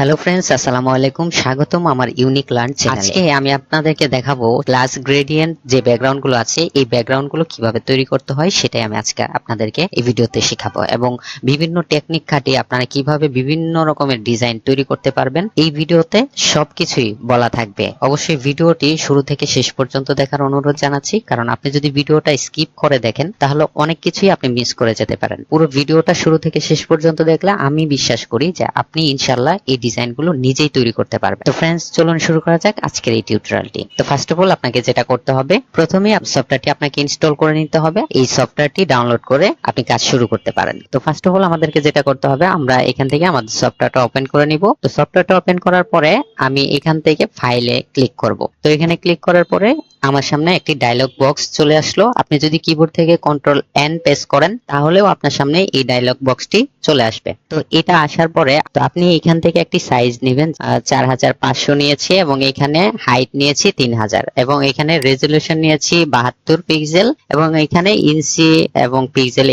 Hello friends আসসালামু আলাইকুম স্বাগতম আমার ইউনিক লার্ন চ্যানেলে আজকে আমি আপনাদেরকে দেখাবো ক্লাস গ্রেডিয়েন্ট যে ব্যাকগ্রাউন্ডগুলো আছে এই ব্যাকগ্রাউন্ডগুলো কীভাবে তৈরি করতে হয় সেটাই আমি আজকে আপনাদেরকে এই ভিডিওতে শেখাবো। এবং বিভিন্ন টেকনিক খাটিয়ে আপনারা কীভাবে বিভিন্ন রকমের ডিজাইন তৈরি করতে পারবেন এই ভিডিওতে সবকিছুই বলা থাকবে। অবশ্যই ভিডিওটি শুরু থেকে শেষ পর্যন্ত দেখার অনুরোধ জানাচ্ছি কারণ আপনি যদি ভিডিওটা স্কিপ করে দেখেন তাহলে অনেক কিছুই আপনি মিস করে যেতে পারেন। পুরো ভিডিওটা শুরু থেকে শেষ পর্যন্ত দেখলে আমি বিশ্বাস করি যে আপনি ইনশাল্লাহ এই ডিজাইনগুলো নিজেই তৈরি করতে পারবেন তো ফ্রেন্ডস চলুন শুরু করা যাক আজকের এই টিউটোরিয়ালটি তো ফার্স্ট অফ অল আপনাকে যেটা করতে হবে, প্রথমে সফটওয়্যারটি আপনাকে ইনস্টল করে নিতে হবে। এই সফটওয়্যারটি ডাউনলোড করে আপনি কাজ শুরু করতে পারেন। তো ফার্স্ট অফ অল আমাদেরকে যেটা করতে হবে, আমরা এখান থেকে আমাদের সফটওয়্যারটা ওপেন করে নিব। তো সফটওয়্যারটা ওপেন করার পরে আমি এখান থেকে ফাইলে ক্লিক করব। তো এখানে ক্লিক করার পরে আমার সামনে একটি ডায়লগ বক্স চলে আসলো। আপনি যদি কিবোর্ড থেকে কন্ট্রোল এন প্রেস করেন, তাহলেও আপনার সামনে এই ডায়লগ বক্সটি চলে আসবে। তো এটা আসার পরে তো আপনি এখান থেকে একটি সাইজ নেবেন চার হাজার পাঁচশো নিয়েছি এবং এখানে হাইট নিয়েছি তিন হাজার এবং এখানে রেজলিউশন নিয়েছি বাহাত্তর পিক্সেল এবং এখানে ইঞ্চি এবং পিক্সেল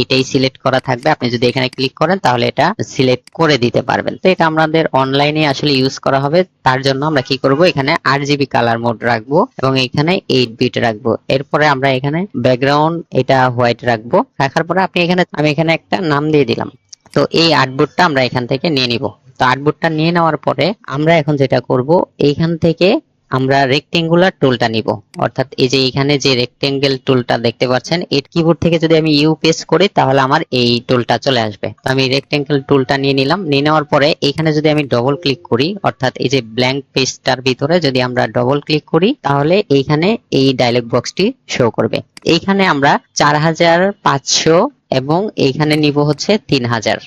এটাই সিলেক্ট করা থাকবে। আপনি যদি এখানে ক্লিক করেন, তাহলে এটা সিলেক্ট করে দিতে পারবেন। তো এটা আমাদের অনলাইনে আসলে ইউজ করা হবে। তার জন্য আমরা কি করব? এখানে আট জিবি কালার মোড রাখব এবং এখানে এইট বিট রাখব। এরপরে আমরা এখানে ব্যাকগ্রাউন্ড এটা হোয়াইট রাখব। রাখার পরে আপনি এখানে, আমি এখানে একটা নাম দিয়ে দিলাম। তো এই আর্টবোর্ডটা আমরা এখান থেকে নিয়ে নিব। তো আর্টবোর্ডটা নিয়ে নেওয়ার পরে আমরা এখন যেটা করব, এইখান থেকে আমরা রেক্টেঙ্গুলার টুলটা নিব। অর্থাৎ এই যে এখানে যে রেক্টেঙ্গেল টুলটা দেখতে পাচ্ছেন এই কিবোর্ড থেকে যদি আমি ইউ প্রেস করি, তাহলে আমার এই টুলটা চলে আসবে। তো আমি রেক্টেঙ্গেল টুলটা নিয়ে নিলাম। নিয়ে নেওয়ার পরে এখানে যদি আমি ডবল ক্লিক করি, অর্থাৎ এই যে ব্ল্যাঙ্ক পেজটার ভিতরে যদি আমরা ডবল ক্লিক করি, তাহলে এইখানে এই ডায়লগ বক্সটি শো করবে। এইখানে আমরা চার হাজার পাঁচশো এবং এইখানে নিব হচ্ছে তিন হাজার।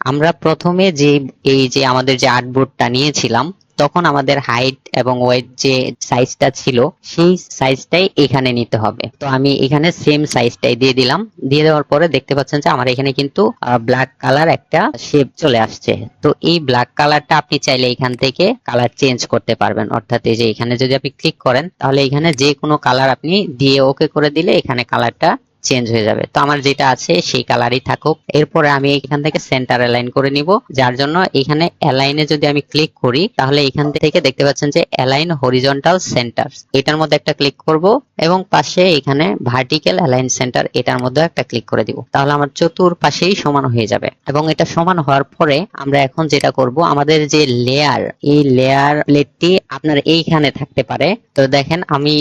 আমরা প্রথমে যে, এই যে আমাদের যে আর্টবোর্ডটা নিয়েছিলাম তখন আমাদের হাইট এবং ওয়েট যে সাইজটা ছিল, সেই সাইজটাই এখানে নিতে হবে। তো আমি এখানে সেম সাইজটাই দিয়ে দিলাম। দিয়ে দেওয়ার পরে দেখতে পাচ্ছেন যে আমার এখানে কিন্তু ব্ল্যাক কালার একটা শেপ চলে আসছে। তো এই ব্ল্যাক কালারটা আপনি চাইলে এখান থেকে কালার চেঞ্জ করতে পারবেন। অর্থাৎ এই যে এখানে যদি আপনি ক্লিক করেন, তাহলে এখানে যে কোনো কালার আপনি দিয়ে ওকে করে দিলে এখানে কালারটা চেঞ্জ হয়ে যাবে। তো আমার যেটা আছে সেই কালারই থাকুক। এরপরে আমি এখান থেকে সেন্টার অ্যালাইন করে নিব, যার জন্য এখানে অ্যালাইনে যদি আমি ক্লিক করি, তাহলে এখান থেকে দেখতে পাচ্ছেন যে অ্যালাইন হরিজন্টাল সেন্টার এটার মধ্যে একটা ক্লিক করব এবং পাশে এখানে ভার্টিক্যাল অ্যালাইন সেন্টার এটার মধ্যে একটা ক্লিক করে দিব। তাহলে আমার চতুর পাশেই সমান হয়ে যাবে। এবং এটা সমান হওয়ার পরে আমরা এখন যেটা করব, আমাদের যে লেয়ার এই লেয়ার প্লেটটি আপনার এইখানে থাকতে পারে। তো দেখেন, আমি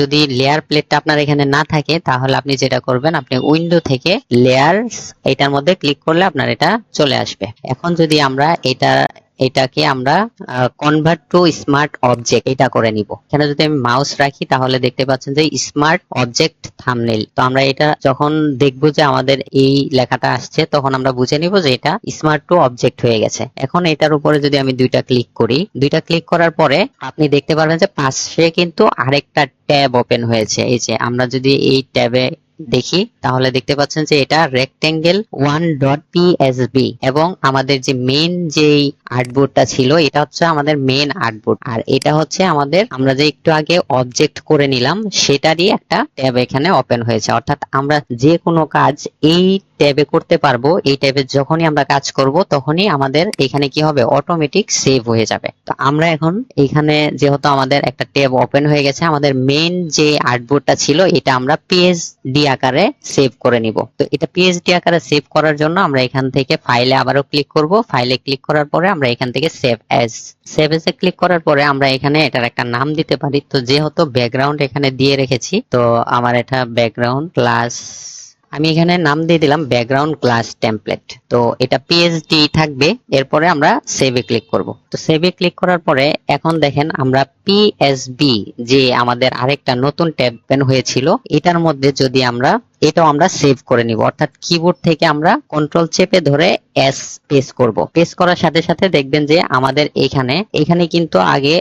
যদি লেয়ার প্লেটটা আপনার এখানে না থাকে, তাহলে আপনি যেটা করবেন, আপনি উইন্ডো থেকে লেয়ারস এটার মধ্যে ক্লিক করলে আপনার এটা চলে আসবে। এখন যদি আমরা এটা, এটাকে আমরা কনভার্ট টু স্মার্ট অবজেক্ট এটা করে নিব। এখানে যদি আমি মাউস রাখি, তাহলে দেখতে পাচ্ছেন যে স্মার্ট অবজেক্ট থাম্বনেল তো আমরা এটা যখন দেখব যে আমাদের এই লেখাটা আসছে, তখন আমরা বুঝে নিব যে এটা স্মার্ট টু অবজেক্ট হয়ে গেছে। এখন এটার উপরে যদি আমি দুইটা ক্লিক করি, দুইটা ক্লিক করার পরে আপনি দেখতে পারবেন যে পাশে কিন্তু আরেকটা ট্যাব ওপেন হয়েছে। এই যে, আমরা যদি এই ট্যাবে দেখি, তাহলে দেখতে পাচ্ছেন যে এটা রেক্টেঙ্গেল ওয়ান ডট পিএসবি এবং আমাদের যে মেন যেই আর্টবোর্ডটা ছিল, এটা হচ্ছে আমাদের মেন আর্টবোর্ড আর এটা হচ্ছে আমাদের, আমরা যে একটু আগে অবজেক্ট করে নিলাম, সেটারই একটা ট্যাব এখানে ওপেন হয়েছে। অর্থাৎ আমরা যে কোনো কাজ এই ট্যাবে করতে পারব, এই ট্যাবে যখনই আমরা কাজ করব, তখনই আমাদের এখানে কি হবে? অটোমেটিক সেভ হয়ে যাবে। তো আমরা এখন এখানে যেহেতু আমাদের একটা ট্যাব ওপেন হয়ে গেছে, আমাদের মেন যে আর্টবোর্ডটা ছিল, এটা আমরা পিএইচডি আকারে সেভ করে নিব। তো এটা পিএইচডি আকারে সেভ করার জন্য আমরা এখান থেকে ফাইলে আবারও ক্লিক করব। ফাইলে ক্লিক করার পরে আমরা এখান থেকে সেভ অ্যাজ সেভ এসে ক্লিক করার পরে আমরা এখানে এটার একটা নাম দিতে পারি। তো যেহেতু ব্যাকগ্রাউন্ড এখানে দিয়ে রেখেছি, তো আমার এটা ব্যাকগ্রাউন্ড ক্লাস আমি এখানে নাম দিয়ে দিলাম ব্যাকগ্রাউন্ড ক্লাস টেমপ্লেট তো এটা পিএইচডি থাকবে, এরপরে আমরা সেভে ক্লিক করব। তো সেভে ক্লিক করার পরে এখন দেখেন আমরা পিএসবি যে আমাদের আরেকটা নতুন ট্যাব ওপেন হয়েছিল, এটার মধ্যে যদি আমরা এটাও আমরা সেভ করে নিব। অর্থাৎ কিবোর্ড থেকে আমরা কন্ট্রোল চেপে ধরে এস পেস করব। পেস করার সাথে সাথে দেখবেন যে আমাদের এখানে এখানে কিন্তু আগে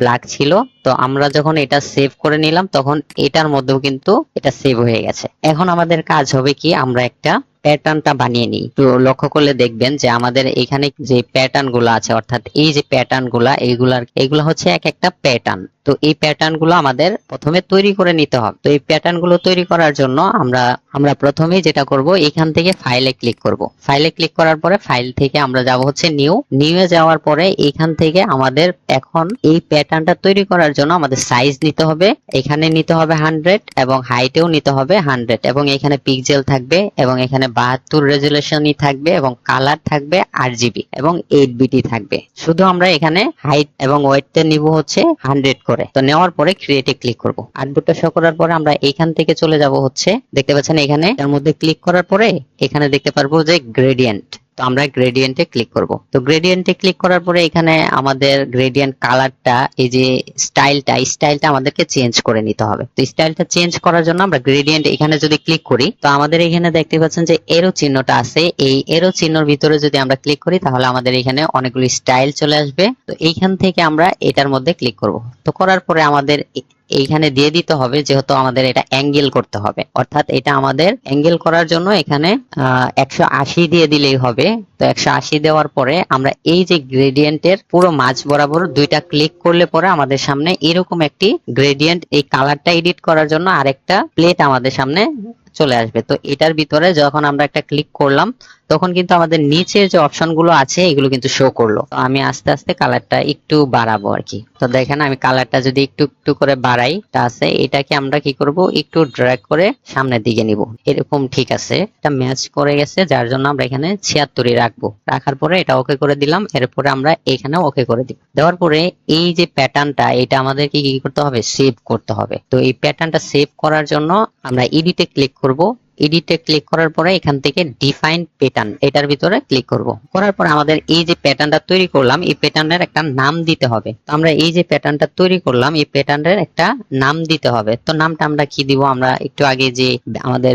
ব্ল্যাক ছিল। তো আমরা যখন এটা সেভ করে নিলাম, তখন এটার মধ্যেও কিন্তু এটা সেভ হয়ে গেছে। এখন আমাদের কাজ হবে কি? আমরা একটা প্যাটার্নটা বানিয়ে নিই। তো লক্ষ্য করলে দেখবেন যে আমাদের এখানে যে প্যাটার্নগুলো আছে, অর্থাৎ এই যে প্যাটার্নগুলা এইগুলার, এগুলো হচ্ছে এক একটা প্যাটার্ন। তো এই প্যাটার্নগুলো আমাদের প্রথমে তৈরি করে নিতে হবে। তো এই প্যাটার্নগুলো তৈরি করার জন্য আমরা আমরা প্রথমেই যেটা করব, এখান থেকে ফাইলে ক্লিক করব। ফাইলে ক্লিক করার পরে ফাইল থেকে আমরা যাব হচ্ছে নিউ নিউ এ যাওয়ার পরে এখান থেকে আমাদের এখন এই প্যাটার্নটা তৈরি করার জন্য আমাদের সাইজ নিতে হবে। এখানে নিতে হবে হান্ড্রেড এবং হাইটেও নিতে হবে হান্ড্রেড এবং এখানে পিক্সেল থাকবে এবং এখানে বাহাত্তর রেজুলেশনই থাকবে এবং কালার থাকবে আট জিবি এবং এইট বিটি থাকবে। শুধু আমরা এখানে হাইট এবং ওয়েটটা নিব হচ্ছে হান্ড্রেড করে। তো নেওয়ার পরে ক্রিয়েটে ক্লিক করব। আটবুটটা শো করার পরে আমরা এখান থেকে চলে যাব হচ্ছে, দেখতে পাচ্ছেন এখানে এর মধ্যে ক্লিক করার পরে এখানে দেখতে পারব যে গ্রেডিয়েন্ট তো আমরা গ্রেডিয়েন্টে ক্লিক করব। তো গ্রেডিয়েন্টে ক্লিক করার পরে এখানে আমাদের গ্রেডিয়েন্ট কালারটা এই যে স্টাইলটা স্টাইলটা আমাদেরকে চেঞ্জ করে নিতে হবে। তো স্টাইলটা চেঞ্জ করার জন্য আমরা গ্রেডিয়েন্ট এখানে যদি ক্লিক করি, তো আমাদের এখানে দেখতে পাচ্ছেন যে এরো চিহ্নটা আছে। এই এরো চিহ্নর ভিতরে যদি আমরা ক্লিক করি, তাহলে আমাদের এখানে অনেকগুলি স্টাইল চলে আসবে। তো এইখান থেকে আমরা এটার মধ্যে ক্লিক করব। তো করার পরে আমাদের এইখানে দিয়ে দিতে হবে যেহেতু আমাদের এটা অ্যাঙ্গেল করতে হবে। অর্থাৎ এটা আমাদের অ্যাঙ্গেল করার জন্য এখানে একশো আশি দিয়ে দিলেই হবে। তো একশো আশি দেওয়ার পরে আমরা এই যে গ্রেডিয়েন্টের পুরো মাঝ বরাবর দুইটা ক্লিক করলে পরে আমাদের সামনে এরকম একটি গ্রেডিয়েন্ট এই কালারটা এডিট করার জন্য আরেকটা প্লেট আমাদের সামনে চলে আসবে। তো এটার ভিতরে যখন আমরা একটা ক্লিক করলাম তখন কিন্তু আমাদের নিচের যে অপশনগুলো আছে, এগুলো কিন্তু শো করল। আমি আস্তে আস্তে কালারটা একটু বাড়াবো আর কি। তো দেখেন, আমি কালারটা যদি একটু একটু করে বাড়াই, তা আছে, এটাকে আমরা কি করব, একটু ড্র্যাগ করে সামনের দিকে নিব। এরকম ঠিক আছে। এটা ম্যাচ করে গেছে, যার জন্য আমরা এখানে ছিয়াত্তরই রাখব। রাখার পরে এটা ওকে করে দিলাম, এরপরে আমরা এখানে ওকে করে দিব। দেওয়ার পরে এই যে প্যাটার্নটা এটা আমাদেরকে কি করতে হবে সেভ করতে হবে। তো এই প্যাটার্নটা সেভ করার জন্য আমরা এডিটে ক্লিক করব। এডিটে ক্লিক করার পরে এখান থেকে ডিফাইন প্যাটার্ন এটার ভিতরে ক্লিক করব। করার পর আমাদের এই যে প্যাটার্নটা তৈরি করলাম, এই প্যাটার্নের একটা নাম দিতে হবে। তো আমরা এই যে প্যাটার্নটা তৈরি করলাম, এই প্যাটার্নের একটা নাম দিতে হবে। তো নামটা আমরা কি দিব? আমরা একটু আগে যে আমাদের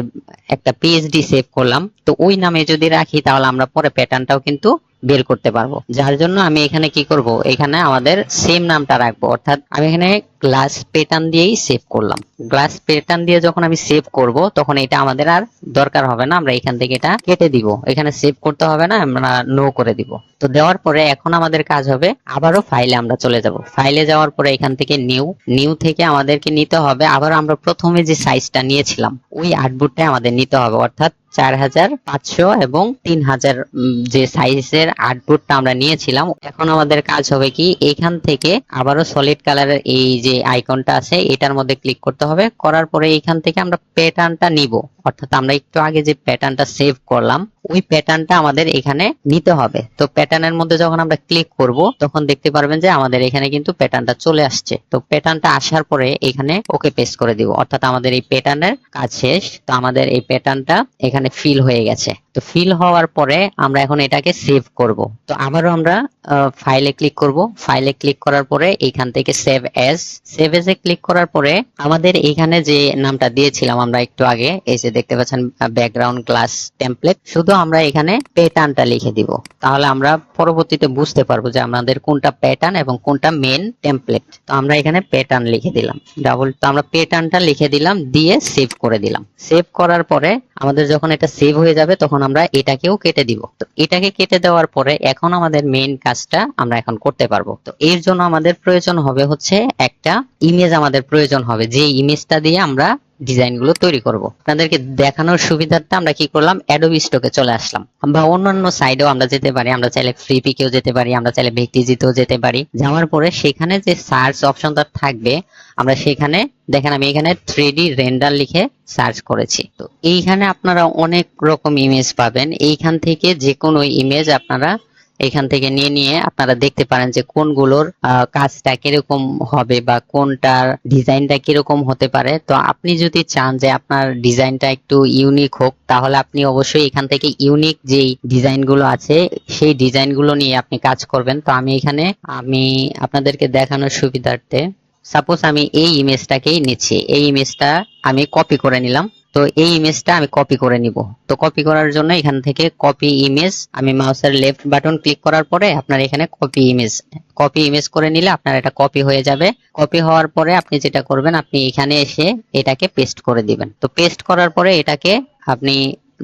একটা পিএইচডি সেভ করলাম। তো ওই নামে যদি রাখি, তাহলে আমরা পরে প্যাটার্নটাও কিন্তু বের করতে পারব। যার জন্য আমি এখানে কি করব? এখানে আমাদের সেম নামটা রাখব। অর্থাৎ আমি এখানে গ্লাস প্যাটার্ন দিয়েই সেভ করলাম। গ্লাস প্যাটার্ন দিয়ে যখন আমি সেভ করব, তখন এটা আমাদের আর দরকার হবে না। আমরা এখান থেকে এটা কেটে দিব। এখানে সেভ করতে হবে না, আমরা নো করে দিব। তো দেওয়ার পরে এখন আমাদের কাজ হবে, আবারও ফাইলে আমরা চলে যাব। ফাইলে যাওয়ার পরে এখান থেকে নিউ নিউ থেকে আমাদেরকে নিতে হবে। আবার আমরা প্রথমে যে সাইজটা নিয়েছিলাম, ওই আর্টবোর্ডটাই আমাদের নিতে হবে। অর্থাৎ চার হাজার পাঁচশো এবং তিন হাজার যে সাইজের আর্টবোর্ডটা আমরা নিয়েছিলাম, এখন আমাদের কাজ হবে কি, এখান থেকে আবারও সলিড কালারের এই যে আইকনটা আছে, এটার মধ্যে ক্লিক করতে হবে। করার পরে এখান থেকে আমরা প্যাটার্নটা নিব। অর্থাৎ আমরা একটু আগে যে প্যাটার্নটা সেভ করলাম ওই প্যাটার্নটা আমাদের এখানে নিতে হবে। তো প্যাটার্নের মধ্যে যখন আমরা ক্লিক করব, তখন দেখতে পারবেন যে আমাদের এখানে কিন্তু প্যাটার্নটা চলে আসছে। তো প্যাটার্নটা আসার পরে এখানে ওকে পেস্ট করে দিব। অর্থাৎ আমাদের এই প্যাটার্নের কাজ শেষ। তো আমাদের এই প্যাটার্নটা এখানে ফিল হয়ে গেছে। তো ফিল হওয়ার পরে আমরা এখন এটাকে সেভ করব। তো আবারও আমরা ফাইলে ক্লিক করব। ফাইলে ক্লিক করার পরে এখান থেকে সেভ এস সেভ এজে ক্লিক করার পরে আমাদের এখানে যে নামটা দিয়েছিলাম আমরা একটু আগে, এই যে দেখতে পাচ্ছেন ব্যাকগ্রাউন্ড ক্লাস টেমপ্লেট শুধু আমরা এখানে প্যাটার্নটা লিখে দিব। তাহলে আমরা পরবর্তীতে বুঝতে পারব যে আমাদের কোনটা প্যাটার্ন এবং কোনটা মেন টেমপ্লেট তো আমরা এখানে প্যাটার্ন লিখে দিলাম। ডাবল তো আমরা প্যাটার্নটা লিখে দিলাম, দিয়ে সেভ করে দিলাম। সেভ করার পরে আমাদের যখন এটা সেভ হয়ে যাবে, তখন আমরা এটাকেও কেটে দিব। তো এটাকে কেটে দেওয়ার পরে এখন আমাদের মেইন কাজটা আমরা এখন করতে পারব। তো এর জন্য আমাদের প্রয়োজন হবে হচ্ছে একটা ইমেজ আমাদের প্রয়োজন হবে। যে ইমেজটা দিয়ে আমরা ডিজাইনগুলো তৈরি করব। আপনাদেরকে দেখানোর সুবিধার্থে আমরা কি করলাম? অ্যাডোবি স্টকে চলে আসলাম। বা অন্যান্য সাইডেও আমরা যেতে পারি, আমরা চাইলে ফ্রি পিকেও যেতে পারি, আমরা চাইলে ব্যক্তিজিতেও যেতে পারি। যাওয়ার পরে সেখানে যে সার্চ অপশনটা থাকবে, আমরা সেখানে, দেখেন আমি এখানে থ্রি ডি রেন্ডার লিখে সার্চ করেছি। তো এইখানে আপনারা অনেক রকম ইমেজ পাবেন। এইখান থেকে যে কোনো ইমেজ আপনারা এখান থেকে নিয়ে নিয়ে আপনারা দেখতে পারেন যে কোনগুলোর কাজটা কীরকম হবে বা কোনটার ডিজাইনটা কীরকম হতে পারে। তো আপনি যদি চান যে আপনার ডিজাইনটা একটু ইউনিক হোক, তাহলে আপনি অবশ্যই এখান থেকে ইউনিক যেই ডিজাইনগুলো আছে, সেই ডিজাইনগুলো নিয়ে আপনি কাজ করবেন। তো আমি এখানে, আমি আপনাদেরকে দেখানোর সুবিধার্থে সাপোজ আমি এই ইমেজটাকেই নিচ্ছি। এই ইমেজটা আমি কপি করে নিলাম। তো এই ইমেজটা আমি কপি করে নিব। তো কপি করার জন্য এখান থেকে কপি ইমেজ আমি মাউসের লেফট বাটন ক্লিক করার পরে আপনার এখানে কপি ইমেজ কপি ইমেজ করে নিলে আপনার এটা কপি হয়ে যাবে। কপি হওয়ার পরে আপনি যেটা করবেন, আপনি এখানে এসে এটাকে পেস্ট করে দিবেন। তো পেস্ট করার পরে এটাকে আপনি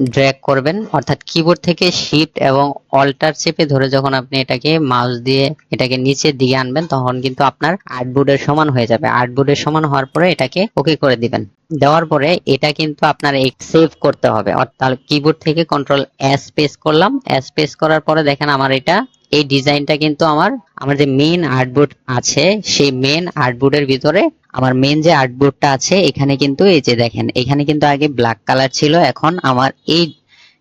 ড্র্যাগ করবেন, অর্থাৎ কিবোর্ড থেকে শিফট এবং অল্টার চেপে ধরে যখন আপনি এটাকে মাউস দিয়ে এটাকে নিচের দিকে আনবেন, তখন কিন্তু আপনার আর্টবোর্ডের সমান হয়ে যাবে। আর্টবোর্ডের সমান হওয়ার পরে এটাকে ওকে করে দিবেন। দেওয়ার পরে এটা কিন্তু আপনার সেভ করতে হবে। অর্থাৎ কিবোর্ড থেকে কন্ট্রোল এস প্রেস করলাম। এস প্রেস করার পরে দেখেন আমার এটা এই ডিজাইনটা কিন্তু আমার আমার যে মেন আর্টবোর্ড আছে, সেই মেন আর্টবোর্ডের ভিতরে আমার মেন যে আর্টবোর্ডটা আছে, এখানে কিন্তু এই যে দেখেন, এখানে কিন্তু আগে ব্ল্যাক কালার ছিল, এখন আমার এই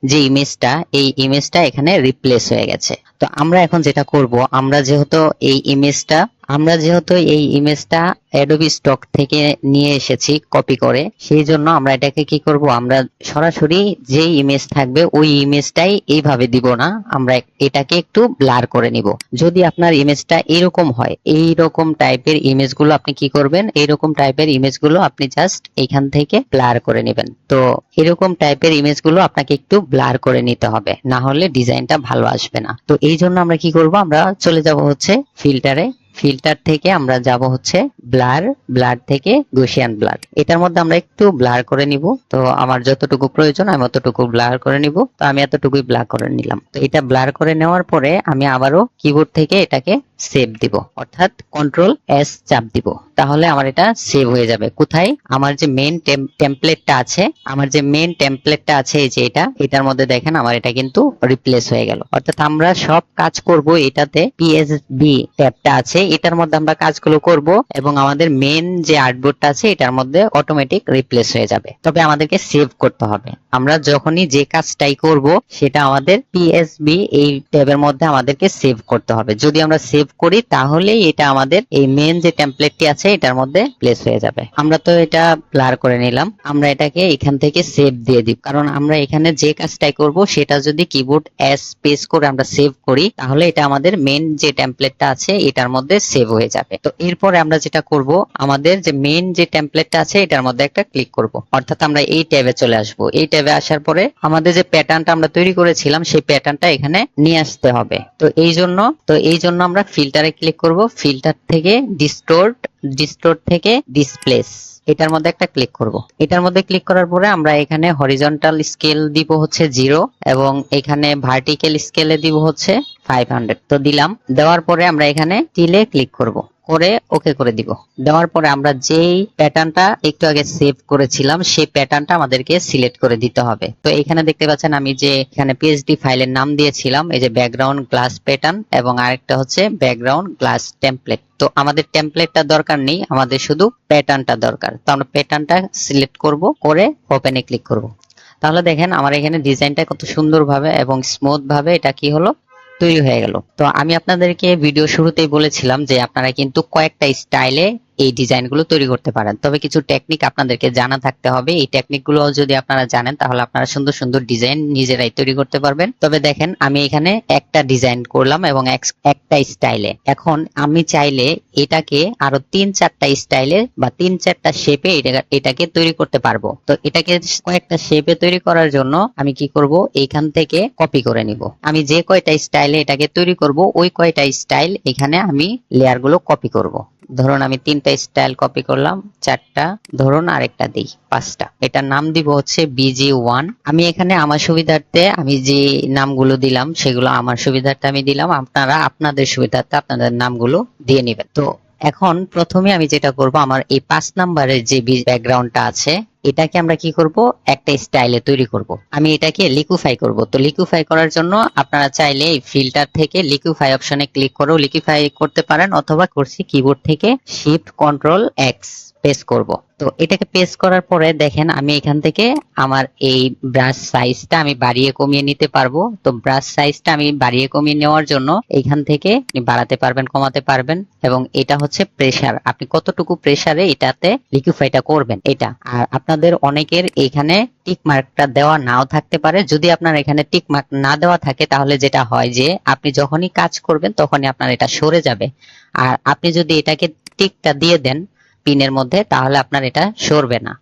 যে ইমেজটা এই ইমেজটা এখানে রিপ্লেস হয়ে গেছে। তো আমরা এখন যেটা করব, আমরা যেহেতু এই ইমেজটা আমরা যেহেতু এই ইমেজটা অ্যাডোবি স্টক থেকে নিয়ে এসেছি কপি করে, সেই জন্য আমরা এটাকে কি করব, আমরা সরাসরি যে ইমেজ থাকবে ওই ইমেজটাই এইভাবে দিব না, আমরা এটাকে একটু ব্লার করে নিব। যদি আপনার ইমেজটা এরকম হয় এই রকম টাইপের ইমেজগুলো আপনি কি করবেন, এইরকম টাইপের ইমেজগুলো আপনি জাস্ট এখান থেকে ব্লার করে নেবেন। তো এরকম টাইপের ইমেজগুলো আপনাকে একটু ব্লার করে নিতে হবে, না হলে ডিজাইনটা ভালো আসবে না। তো এই জন্য আমরা কি করব? আমরা চলে যাব হচ্ছে ফিল্টারে ফিল্টার থেকে আমরা যাব হচ্ছে ব্লার ব্লার থেকে গুশিয়ান ব্লার এটার মধ্যে আমরা একটু ব্লার করে নিব। তো আমার যতটুকু প্রয়োজন, আমি অতটুকু ব্লার করে নিব। তো আমি এতটুকুই ব্লার করে নিলাম। তো এটা ব্লার করে নেওয়ার পরে আমি আবারও কিবোর্ড থেকে এটাকে সেভ দিব। অর্থাৎ কন্ট্রোল এস চাপ দিব। তাহলে আমার এটা সেভ হয়ে যাবে। কোথায়? আমার যে মেন টেমপ্লেটটা আছে, আমার যে মেন টেমপ্লেটটা আছে, এই যে এটা, এটার মধ্যে দেখেন আমার এটা কিন্তু রিপ্লেস হয়ে গেল। অর্থাৎ আমরা সব কাজ করব এটাতে পিএসবি ট্যাবটা আছে, এটার মধ্যে আমরা কাজগুলো করব এবং আমাদের মেন যে আর্টবোর্ডটা আছে, এটার মধ্যে অটোমেটিক রিপ্লেস হয়ে যাবে। তবে আমাদেরকে সেভ করতে হবে। আমরা যখনই যে কাজটাই করব, সেটা আমাদের পিএসবি এই ট্যাবের মধ্যে আমাদেরকে সেভ করতে হবে। যদি আমরা সেভ করি, তাহলেই এটা আমাদের এই মেন যে টেমপ্লেটটি আছে এটার মধ্যে প্লেস হয়ে যাবে। আমরা তো এটা ব্লার করে নিলাম। আমরা এটাকে এখান থেকে সেভ দিয়ে দিব কারণ আমরা এখানে যে কাজটাই করব, সেটা যদি কিবোর্ড এস প্রেস করে আমরা সেভ করি, তাহলে এটা আমাদের মেন যে টেমপ্লেটটা আছে, এটার মধ্যে সেভ হয়ে যাবে। তো এরপরে আমরা যেটা করব, আমাদের যে মেন যে টেমপ্লেটটা আছে, এটার মধ্যে একটা ক্লিক করব। অর্থাৎ আমরা এই ট্যাবে চলে আসব। এই ট্যাবে আসার পরে আমাদের যে প্যাটার্নটা আমরা তৈরি করেছিলাম, সেই প্যাটার্নটা এখানে নিয়ে আসতে হবে। তো এই জন্য, তো এই জন্য আমরা ফিল্টারে ক্লিক করব। ফিল্টার থেকে ডিস্টোর্ট ডিস্টোর্ট থেকে ডিসপ্লেস এটার মধ্যে একটা ক্লিক করব। এটার মধ্যে ক্লিক করার পরে আমরা এখানে হরিজন্টাল স্কেল দিব হচ্ছে জিরো এবং এখানে ভার্টিক্যাল স্কেলে দিব হচ্ছে ফাইভ হান্ড্রেড তো দিলাম। দেওয়ার পরে আমরা এখানে টিলে ক্লিক করব। করে ওকে করে দিব। দেওয়ার পরে আমরা যেই প্যাটার্নটা একটু আগে সেভ করেছিলাম, সেই প্যাটার্নটা আমাদেরকে সিলেক্ট করে দিতে হবে। তো এখানে দেখতে পাচ্ছেন আমি যে এখানে পিএইচডি ফাইলের নাম দিয়েছিলাম, এই যে ব্যাকগ্রাউন্ড গ্লাস প্যাটার্ন এবং আরেকটা হচ্ছে ব্যাকগ্রাউন্ড গ্লাস টেমপ্লেট তো আমাদের টেমপ্লেটটা দরকার নেই, আমাদের শুধু প্যাটার্নটা দরকার। তো আমরা প্যাটার্নটা সিলেক্ট করব, করে ওপেনে ক্লিক করব। তাহলে দেখেন আমার এখানে ডিজাইনটা কত সুন্দরভাবে এবং স্মুথ ভাবে এটা কি হলো? তৈরি হয়ে গেল। তো আমি আপনাদেরকে ভিডিও শুরুতেই বলেছিলাম যে আপনারা কিন্তু কয়েকটা স্টাইলে এই ডিজাইনগুলো তৈরি করতে পারেন। তবে কিছু টেকনিক আপনাদেরকে জানা থাকতে হবে। এই টেকনিকগুলো যদি আপনারা জানেন, তাহলে আপনারা সুন্দর সুন্দর ডিজাইন নিজেরাই তৈরি করতে পারবেন। তবে দেখেন, আমি এখানে একটা ডিজাইন করলাম এবং এক- একটা স্টাইলে এখন আমি চাইলে এটাকে আরও তিন চারটা স্টাইলে বা তিন চারটা শেপে এটাকে তৈরি করতে পারব। তো এটাকে কয়েকটা শেপে তৈরি করার জন্য আমি কি করব? এইখান থেকে কপি করে নিব। আমি যে কয়টা স্টাইলে এটাকে তৈরি করব, ওই কয়টা স্টাইল এখানে আমি লেয়ারগুলো কপি করব। ধরুন আমি তিনটা স্টাইল কপি করলাম, চারটা, ধরুন আরেকটা দিই, পাঁচটা। এটার নাম দিব হচ্ছে বিজি ওয়ান আমি এখানে আমার সুবিধার্থে আমি যে নামগুলো দিলাম, সেগুলো আমার সুবিধার্থে আমি দিলাম। আপনারা আপনাদের সুবিধার্থে আপনাদের নামগুলো দিয়ে নেবেন। তো এখন প্রথমে আমি যেটা করব, আমার এই পাঁচ নাম্বারের যে ব্যাকগ্রাউন্ডটা আছে এটাকে আমরা কি করব? একটা স্টাইলে তৈরি করব। আমি এটাকে লিকুইফাই করব। তো লিকুইফাই করার জন্য আপনারা চাইলে এই ফিল্টার থেকে লিকুইফাই অপশনে ক্লিক করেও লিকুইফাই করতে পারেন অথবা করছি কিবোর্ড থেকে শিফট কন্ট্রোল এক্স পেস্ট করব। তো এটাকে পেস্ট করার পরে দেখেন আমি এখান থেকে আমার এই ব্রাশ সাইজটা আমি বাড়িয়ে কমিয়ে নিতে পারব। তো ব্রাশ সাইজটা আমি বাড়িয়ে কমিয়ে নেওয়ার জন্য এখান থেকে বাড়াতে পারবেন, কমাতে পারবেন এবং এটা হচ্ছে প্রেসার আপনি কতটুকু প্রেসারে এটাতে লিকুইফাইটা করবেন, এটা। আর আপনাদের অনেকের এখানে টিক মার্কটা দেওয়া নাও থাকতে পারে। যদি আপনার এখানে টিক মার্ক না দেওয়া থাকে, তাহলে যেটা হয় যে আপনি যখনই কাজ করবেন, তখনই আপনার এটা সরে যাবে। আর আপনি যদি এটাকে টিকটা দিয়ে দেন পিনের মধ্যে তাহলে আপনার এটা সরবে না।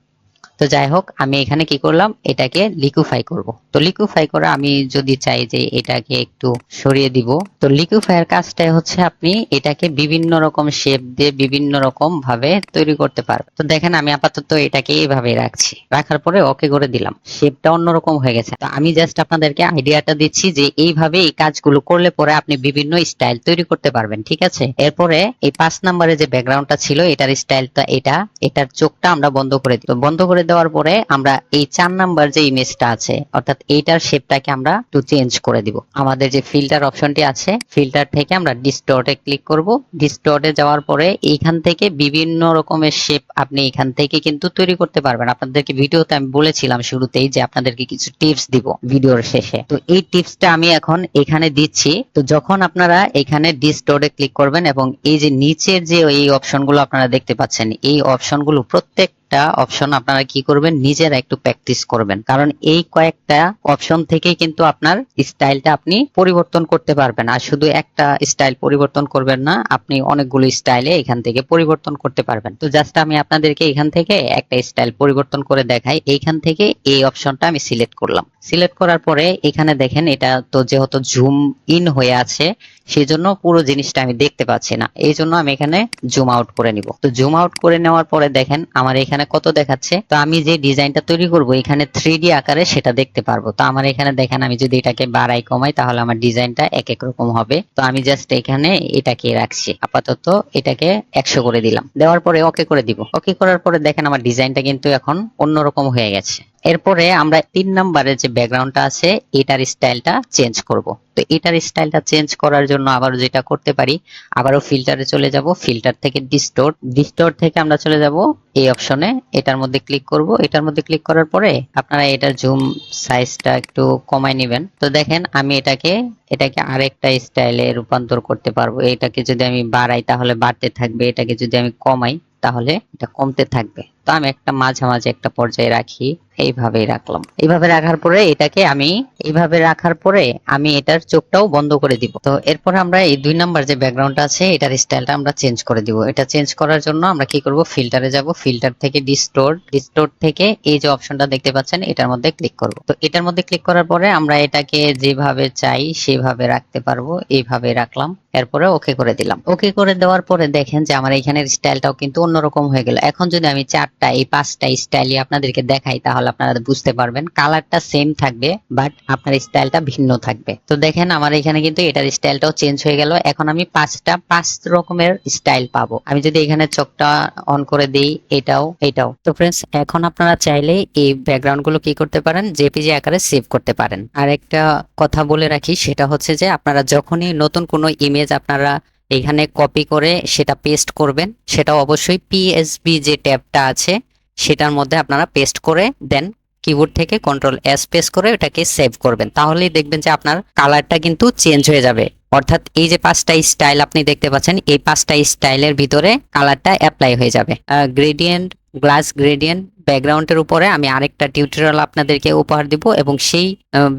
তো যাই হোক, আমি এখানে কি করলাম? এটাকে লিকুইফাই করব। তো লিকুইফাই করে আমি যদি চাই যে এটাকে একটু সরিয়ে দিব, তো লিকুইফাইয়ের কাজটাই হচ্ছে আপনি এটাকে বিভিন্ন রকম শেপ দিয়ে বিভিন্ন রকম ভাবে তৈরি করতে পারবেন। তো দেখেন, আমি আপাতত এটাকে এইভাবে রাখছি। রাখার পরে ওকে করে দিলাম। শেপটা অন্যরকম হয়ে গেছে। তো আমি জাস্ট আপনাদেরকে আইডিয়াটা দিচ্ছি যে এইভাবে এই কাজগুলো করলে পরে আপনি বিভিন্ন স্টাইল তৈরি করতে পারবেন, ঠিক আছে? এরপরে এই পাঁচ নম্বরে যে ব্যাকগ্রাউন্ডটা ছিল, এটার স্টাইলটা এটা, এটার চোখটা আমরা বন্ধ করে দিই। বন্ধ করে দেওয়ার পরে আমরা এই চার নাম্বার যে ইমেজটা আছে, অর্থাৎ এইটার শেপটাকে আমরা একটু চেঞ্জ করে দিব। আমাদের যে ফিল্টার অপশনটি আছে ফিল্টার থেকে আমরা ডিস্টর্টে ক্লিক করব। ডিস্টর্টে যাওয়ার পরে এইখান থেকে বিভিন্ন রকমের শেপ আপনি এখান থেকে কিন্তু তৈরি করতে পারবেন। আপনাদেরকে ভিডিওতে আমি বলেছিলাম শুরুতেই যে আপনাদেরকে কিছু টিপস দিব ভিডিওর শেষে। তো এই টিপসটা আমি এখন এখানে দিচ্ছি। তো যখন আপনারা এখানে ডিস্টর্টে ক্লিক করবেন এবং এই যে নিচের যে এই অপশনগুলো আপনারা দেখতে পাচ্ছেন, এই অপশনগুলো প্রত্যেক একটা অপশন আপনারা কি করবেন? নিজেরা একটু প্র্যাকটিস করবেন। কারণ এই কয়েকটা অপশন থেকে কিন্তু আপনার স্টাইলটা আপনি পরিবর্তন করতে পারবেন। আর শুধু একটা স্টাইল পরিবর্তন করবেন না, আপনি অনেকগুলো স্টাইলে এখান থেকে পরিবর্তন করতে পারবেন। তো জাস্ট আমি আপনাদেরকে এখান থেকে একটা স্টাইল পরিবর্তন করে দেখাই। এইখান থেকে এই অপশনটা আমি সিলেক্ট করলাম। সিলেক্ট করার পরে এখানে দেখেন, এটা তো যেহেতু জুম ইন হয়ে আছে, সেজন্য পুরো জিনিসটা আমি দেখতে পাচ্ছি না। এই জন্য আমি এখানে জুম আউট করে নিব। তো জুম আউট করে নেওয়ার পরে দেখেন, আমার এখানে কত দেখাচ্ছে? তো আমি যে ডিজাইনটা তৈরি করব, এখানে থ্রি আকারে সেটা দেখতে পারব। তো আমার এখানে দেখেন, আমি যদি এটাকে বাড়াই কমাই, তাহলে আমার ডিজাইনটা এক এক রকম হবে। তো আমি জাস্ট এখানে এটাকে রাখছি। আপাতত এটাকে একশো করে দিলাম। দেওয়ার পরে ওকে করে দিব। ওকে করার পরে দেখেন, আমার ডিজাইনটা কিন্তু এখন অন্যরকম হয়ে গেছে। এরপরে আমরা তিন নম্বরে যে ব্যাকগ্রাউন্ডটা আছে, এটার স্টাইলটা চেঞ্জ করব। তো এটার স্টাইলটা চেঞ্জ করার জন্য আবার যেটা করতে পারি, আবারও ফিল্টারে চলে যাব। ফিল্টার থেকে ডিস্টোর ডিস্টোর থেকে আমরা চলে যাব এই অপশনে এটার মধ্যে ক্লিক করব। এটার মধ্যে ক্লিক করার পরে আপনারা এটার জুম সাইজটা একটু কমায় নেবেন। তো দেখেন, আমি এটাকে এটাকে আরেকটা স্টাইলে রূপান্তর করতে পারব। এটাকে যদি আমি বাড়াই, তাহলে বাড়তে থাকবে। এটাকে যদি আমি কমাই, তাহলে এটা কমতে থাকবে। তো আমি একটা মাঝামাঝি একটা পর্যায়ে রাখি, এইভাবেই রাখলাম। এইভাবে রাখার পরে এটাকে আমি, এইভাবে রাখার পরে আমি এটার চোখটাও বন্ধ করে দিব। তো এরপরে আমরা এই দুই নাম্বার যে ব্যাকগ্রাউন্ডটা আছে, এটার স্টাইলটা আমরা চেঞ্জ করে দিব। এটা চেঞ্জ করার জন্য আমরা কি করব? ফিল্টারে যাব। ফিল্টার থেকে ডিস্টোর ডিস্টোর থেকে এই যে অপশনটা দেখতে পাচ্ছেন, এটার মধ্যে ক্লিক করব। তো এটার মধ্যে ক্লিক করার পরে আমরা এটাকে যেভাবে চাই, সেভাবে রাখতে পারব, এইভাবে রাখলাম। এরপরে ওকে করে দিলাম। ওকে করে দেওয়ার পরে দেখেন যে আমার এখানের স্টাইলটাও কিন্তু অন্যরকম হয়ে গেল। এখন যদি আমি চারটা এই পাঁচটা স্টাইলই আপনাদেরকে দেখাই, তাহলে আপনারা বুঝতে পারবেন। কালারটা সেম থাকবে বাট আপনার স্টাইলটা ভিন্ন থাকবে। তো দেখেন, আমার এখানে কিন্তু এটার স্টাইলটাও চেঞ্জ হয়ে গেল। এখন আমি পাঁচটা, পাঁচ রকমের স্টাইল পাবো। আমি যদি এখানে চোখটা অন করে দিই, এটাও এটাও। তো ফ্রেন্ডস এখন আপনারা চাইলে এই ব্যাকগ্রাউন্ডগুলো কি করতে পারেন? জেপিজি আকারে সেভ করতে পারেন। আর একটা কথা বলে রাখি, সেটা হচ্ছে যে আপনারা যখনই নতুন কোনো ইমেজ আপনারা এখানে কপি করে সেটা পেস্ট করবেন। সেটা অবশ্যই পিএসবি যে ট্যাবটা আছে, সেটার মধ্যে আপনারা পেস্ট করে দেন কিবোর্ড থেকে কন্ট্রোল এস প্রেস করে ওটাকে সেভ করবেন। তাহলেই দেখবেন যে আপনার কালারটা কিন্তু চেঞ্জ হয়ে যাবে। অর্থাৎ এই যে পাঁচটা স্টাইল আপনি দেখতে পাচ্ছেন, এই পাঁচটা স্টাইলের ভিতরে কালারটা অ্যাপ্লাই হয়ে যাবে। গ্রেডিয়েন্ট গ্লাস গ্রেডিয়েন্ট ব্যাকগ্রাউন্ডের উপরে আমি আরেকটা টিউটোরিয়াল আপনাদেরকে উপহার দিব এবং সেই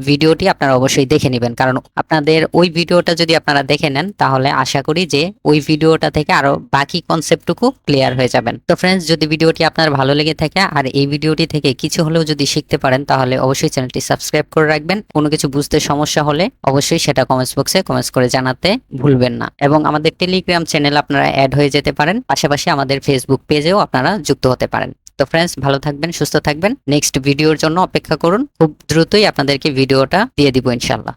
ভিডিওটি আপনারা অবশ্যই দেখে নেবেন। কারণ আপনাদের ওই ভিডিওটা যদি আপনারা দেখে নেন, তাহলে আশা করি যে ওই ভিডিওটা থেকে আরও বাকি কনসেপ্টটুকু ক্লিয়ার হয়ে যাবেন। তো ফ্রেন্ডস, যদি ভিডিওটি আপনার ভালো লেগে থাকে আর এই ভিডিওটি থেকে কিছু হলেও যদি শিখতে পারেন, তাহলে অবশ্যই চ্যানেলটি সাবস্ক্রাইব করে রাখবেন। কোনো কিছু বুঝতে সমস্যা হলে অবশ্যই সেটা কমেন্টস বক্সে কমেন্টস করে জানাতে ভুলবেন না। এবং আমাদের টেলিগ্রাম চ্যানেল আপনারা অ্যাড হয়ে যেতে পারেন। পাশাপাশি আমাদের ফেসবুক পেজেও আপনারা যুক্ত হতে পারেন। তো ফ্রেন্ডস ভালো থাকবেন, সুস্থ থাকবেন। নেক্সট ভিডিওর জন্য অপেক্ষা করুন। খুব দ্রুতই আপনাদেরকে ভিডিওটা দিয়ে দিব ইনশাল্লাহ